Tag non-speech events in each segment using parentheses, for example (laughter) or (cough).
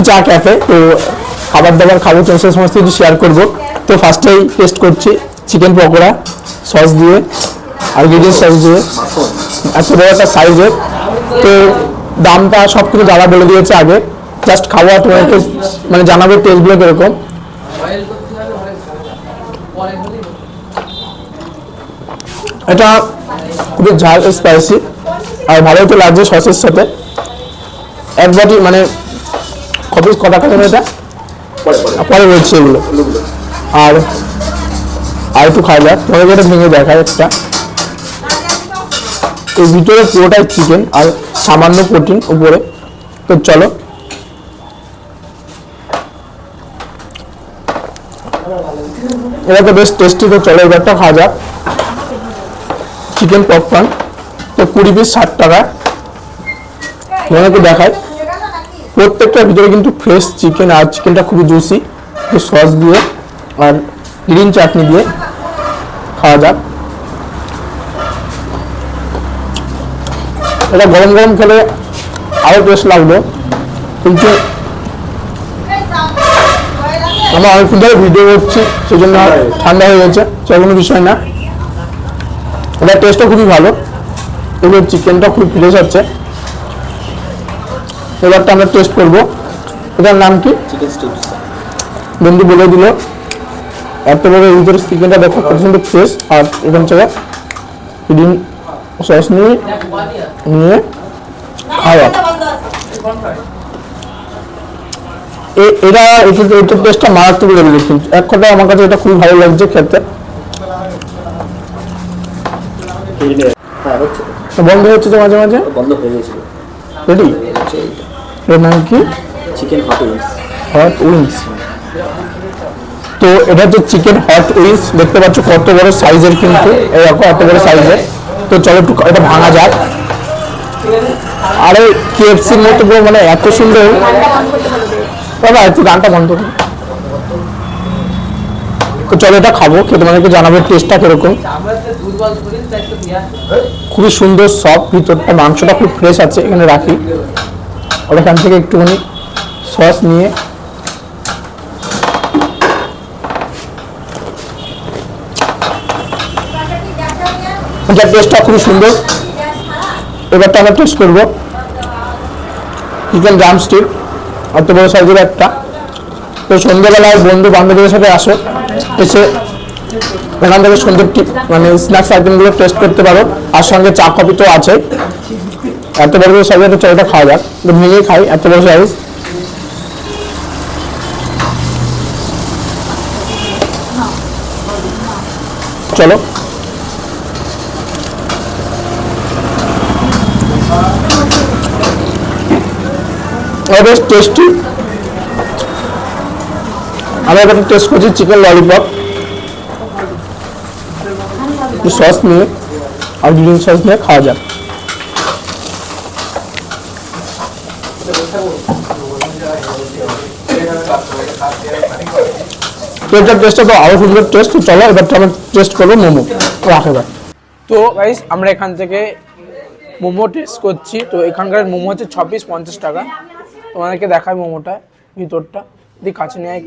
একটু চা ক্যাফে তো খাবার দাবার খাব সাথে সমস্ত কিছু শেয়ার করব। তো ফার্স্টেই টেস্ট করছি চিকেন পকোড়া সস দিয়ে, আর গ্রিডিয়ান সস দিয়ে এত বড় একটা সাইজের তো দামটা সব কিছু দাদা বলে দিয়েছে আগে। জাস্ট খাওয়া তোমাকে মানে জানাব টেস্টগুলো কীরকম। এটা খুবই ঝাল স্পাইসি আর ভালোই তো লাগছে সসের সাথে। একবারই মানে কপিস কটা খাবে এটা? পরে বলছি এগুলো। আর আর একটু খাই যাক তোমাকে এটা ভেঙে দেখায় একটা। এর ভিতরে পুরোটাই চিকেন আর সামান্য প্রোটিন উপরে। তো চলো। এটা তো বেশ টেস্টি তো চলো এবারটা খাওয়া যাক। চিকেন পপকর্ন তো কুড়ি পিস ষাট টাকা। তোমাকে দেখায় প্রত্যেকটার ভিতরে কিন্তু ফ্রেশ চিকেন আর চিকেনটা খুবই জুসি সস দিয়ে আর গ্রিন চাটনি দিয়ে খাওয়া যাক। এটা গরম গরম খেলে আরও টেস্ট লাগবে কিন্তু আমরা অনেকক্ষণ ধরে ভিডিও করছি সেই জন্য ঠান্ডা হয়ে গেছে সে কোনো বিষয় না। এটার টেস্টও খুবই ভালো। এবার চিকেনটা খুব ফ্রেশ হচ্ছে। এবারটা আমরা টেস্ট করব। এটার নাম কি? বন্ধু বলে দিল। এত বড় ভিতরে চিকেনটা দেখো কত সুন্দর ফ্রেশ আর এখান থেকে গ্রিন সস নিয়ে নিয়ে খাওয়া। এটা এটা এটার টেস্টটা মারাত্মক লেগেছে কিন্তু। এক কথা আমার কাছে এটা খুবই ভালো লাগছে খেতে। হ্যাঁ বন্ধ হচ্ছে তো মাঝে মাঝে? বন্ধ হয়ে গেছিল। রেডি এর নাম কি? Chicken hot wings hot wings তো এটা হচ্ছে চিকেন হট উইংস দেখতে পাচ্ছ কত বড় সাইজের কিন্তু এরকম এত বড় সাইজের তো চলো একটু এটা ভাঙা যাক। আরে কেএফসির মতো পুরো মানে এত সুন্দর। বাবা একটু গানটা বন্ধ করো। তো চলো এটা খাব খেয়ে তোমাদেরকে জানাব টেস্টটা কীরকম। খুবই সুন্দর সফট ভিতরটা মাংসটা খুব ফ্রেশ আছে এখানে রাখি। আর এখান থেকে একটুখানি সস নিয়ে এটার টেস্টটা খুবই সুন্দর। এবারটা আমরা টেস্ট করব। চিকেন ড্রাম স্টিক অত বড় সাইজের একটা। তো সন্ধ্যেবেলায় বন্ধু বান্ধবীদের সাথে আসো, এসে এখান থেকে সুন্দর মানে স্ন্যাক্স আইটেমগুলো টেস্ট করতে পারো। আর সঙ্গে চা কফি তো আছে। এত বড় বড় সাইজের একটা চাটা খাওয়া যাক। ভেঙেই খাই, এত বড় সাইজ চলো। বেশ টেস্টি আমি এবার টেস্ট করছি চিকেন ললিপপ সস নিয়ে, আর গ্রিন সস নিয়ে খাওয়া যাক। টেস্টটা টেস্ট চলো আমরা টেস্ট করব মোমো। তো গাইস আমরা এখান থেকে মোমো টেস্ট করছি। তো এখানকার মোমো হচ্ছে পঞ্চাশ টাকা। দেখাই মোমোটা, ভিতরটা। নেয়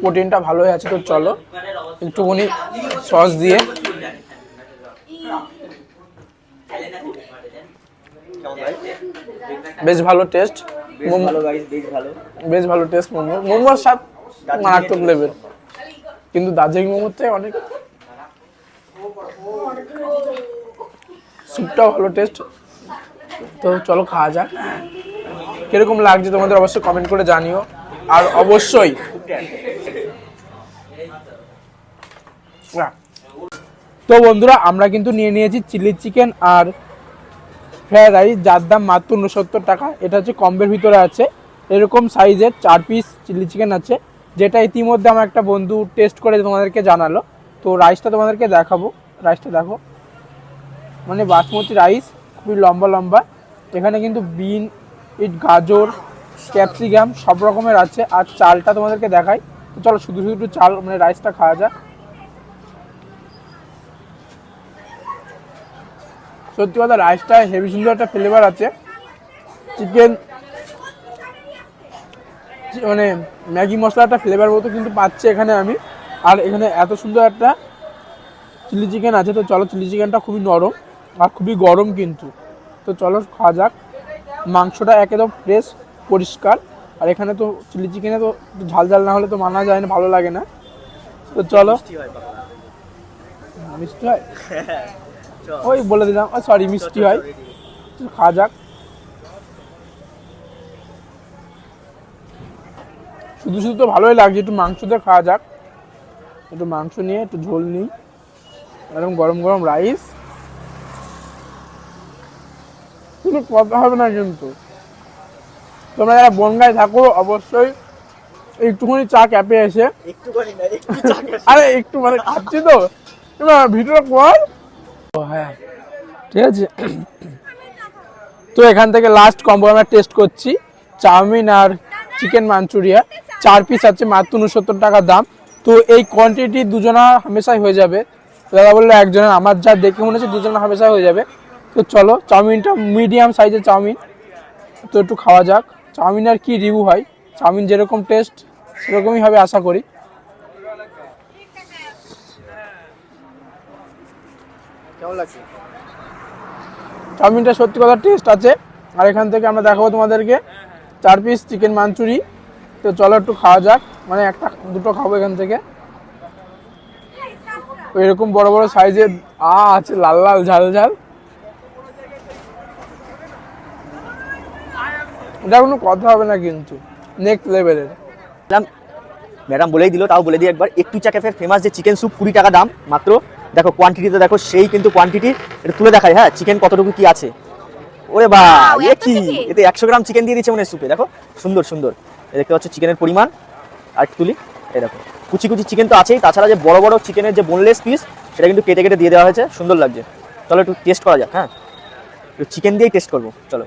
প্রোটিনটা ভালোই আছে, তো চলো। একটুখানি সস দিয়ে। বেশ ভালো টেস্ট মোমো বেশ ভালো। টেস্ট মোমো। মোমোর স্বাদ মারাত্মক লেভেল কিন্তু দার্জিলিং মোমোতে অনেক স্যুপটাও ভালো টেস্ট তো চলো খাওয়া যাক। কীরকম লাগছে তোমাদের অবশ্যই কমেন্ট করে জানিও। আর অবশ্যই। তো বন্ধুরা আমরা কিন্তু নিয়ে নিয়েছি চিলি চিকেন আর ফ্রাইড রাইস যার দাম মাত্র উনসত্তর টাকা, এটা হচ্ছে কম্বের ভিতরে আছে। এরকম সাইজের চার পিস চিলি চিকেন আছে, যেটা ইতিমধ্যে আমার একটা বন্ধু টেস্ট করে তোমাদেরকে জানালো। তো রাইসটা তোমাদেরকে দেখাবো রাইসটা দেখো। মানে বাসমতি রাইস খুবই লম্বা লম্বা। এখানে কিন্তু বিন, ইট, গাজর ক্যাপসিকাম সব রকমের আছে। আর চালটা তোমাদেরকে দেখাই। তো চলো শুধু শুধু চাল মানে রাইসটা খাওয়া যাক। সত্যি কথা রাইসটা হেভি সুন্দর একটা ফ্লেভার আছে। চিকেন মানে ম্যাগি মশলাটা ফ্লেভার মতো কিন্তু পাচ্ছি এখানে আমি। আর এখানে এত সুন্দর একটা চিলি চিকেন আছে তো চলো চিলি চিকেনটা খুবই নরম আর খুবই গরম কিন্তু। তো চলো খাওয়া যাক। মাংসটা একদম ফ্রেশ পরিষ্কার। আর এখানে তো চিলি চিকেনে তো ঝাল ঝাল না হলে তো মানা যায় না ভালো লাগে না। তো চলো। মিষ্টি হয়? (laughs) ওই বলে দিলাম সরি মিষ্টি হয়। খাওয়া যাক। শুধু শুধু তো ভালোই লাগছে একটু মাংস দিয়ে খাওয়া যাক। একটু মাংস নিয়ে একটু ঝোল নিই। এরকম গরম গরম রাইস। কোনো কথা হবে না কিন্তু। তোমরা যারা বনগায় থাকো অবশ্যই একটুখানি চা ক্যাপে এসে আরে একটু মানে খাচ্ছি তো। ভিডিওটা কর। হ্যাঁ। ঠিক আছে? তো এখান থেকে লাস্ট কম্বো আমরা টেস্ট করছি। চাউমিন আর চিকেন মাঞ্চুরিয়া চার পিস আছে, মাত্র উনসত্তর টাকা দাম। তো এই কোয়ান্টিটি দুজনা হামেশাই হয়ে যাবে। দাদা বলল একজনের, আমার যা দেখে মনে হচ্ছে দুজনের হামেশাই হয়ে যাবে। তো চলো, চাউমিনটা মিডিয়াম সাইজের চাউমিন। তো একটু খাওয়া যাক। চাউমিন আর কি রিভিউ হয়? চাউমিন যেরকম টেস্ট সেরকমই হবে আশা করি। কেমন লাগছে? চাউমিনটা সত্যি কথা টেস্ট আছে। আর এখান থেকে আমরা দেখাবো তোমাদেরকে চার পিস চিকেন মাঞ্চুরি তো চলো একটু খাওয়া যাক। মানে একটা দুটো খাব এখান থেকে। এরকম বড় বড় সাইজের আ আছে লাল লাল ঝাল ঝাল। এটা কোনো কথা হবে না কিন্তু। নেক্সট লেভেলের ম্যাডাম ম্যাডাম বলেই দিল তাও বলে দিই একবার। একটু চা ক্যাফের ফেমাস যে চিকেন স্যুপ কুড়ি টাকা দাম মাত্র। দেখো কোয়ান্টিটিতে দেখো সেই কিন্তু কোয়ান্টিটি এটা তুলে দেখায় হ্যাঁ চিকেন কতটুকু কি আছে? ওরে বা এ কি? এতে একশো গ্রাম চিকেন দিয়ে দিচ্ছে মনে স্যুপে দেখো সুন্দর সুন্দর। এ দেখতে পাচ্ছ চিকেনের পরিমাণ। আর একটু তুলি এই দেখো কুচি কুচি চিকেন তো আছেই তাছাড়া যে বড় বড় চিকেনের যে বোনলেস পিস সেটা কিন্তু কেটে কেটে দিয়ে দেওয়া হয়েছে সুন্দর লাগছে। চলো একটু টেস্ট করা যাক হ্যাঁ। একটু চিকেন দিয়েই টেস্ট করব চলো।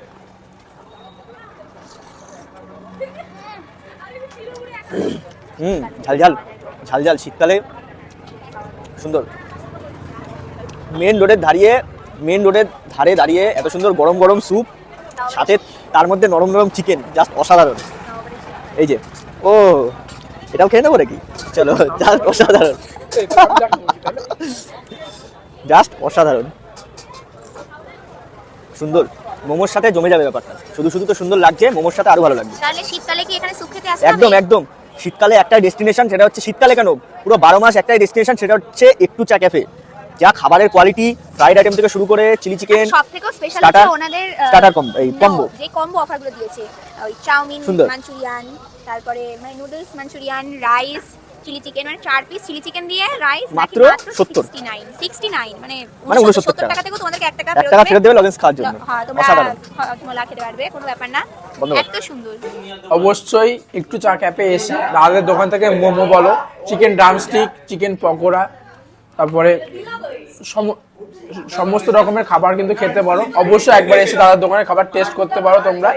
হুম ঝাল ঝাল ঝাল ঝাল শীতকালে। সুন্দর। মেন রোডের দাঁড়িয়ে মেন রোডের ধারে দাঁড়িয়ে এত সুন্দর গরম গরম স্যুপ সাথে তার মধ্যে নরম নরম চিকেন জাস্ট অসাধারণ। এই যে ও এটাও খেয়ে নেব নাকি? চলো জাস্ট অসাধারণ। জাস্ট অসাধারণ। সুন্দর। মোমোর সাথে জমে যাবে ব্যাপারটা। শুধু শুধু তো সুন্দর লাগছে মোমোর সাথে আরও ভালো লাগবে। তাহলে শীতকালে কি এখানে স্যুপ খেতে আসতে একদম একদম। শীতকালে একটাই ডেস্টিনেশন সেটা হচ্ছে শীতকালে কেন? পুরো বারো মাস একটাই ডেস্টিনেশন সেটা হচ্ছে একটু চা ক্যাফে যা খাবারের কোয়ালিটি ফ্রাইড আইটেম থেকে শুরু করে চিলি চিকেন সব থেকে স্পেশাল হচ্ছে ওনাদের starter combo, এই combo। যে কম্বো অফারগুলো দিয়েছে। ওই চাউমিন। মাঞ্চুরিয়ান তারপরে মানে noodles Manchurian rice chilli chicken মানে চার পিস চিলি চিকেন দিয়ে রাইস মাত্র 70 69 69 মানে মানে 69 70 টাকা। থেকে তোমাদেরকে 1 টাকা এক টাকা ফেরত দেবে লজেন্স খাওয়ার জন্য। হ্যাঁ তোমরা তোমরা খেতে পারবে কোনো ব্যাপার না। এত সুন্দর। অবশ্যই একটু চা ক্যাপে এসে দাদাদের দোকান থেকে মোমো বলো চিকেন ড্রামস্টিক চিকেন পকোড়া তারপরে সম- সমস্ত রকমের খাবার কিন্তু খেতে পারো। অবশ্যই একবার এসে দাদার দোকানে খাবার টেস্ট করতে পারো তোমরা।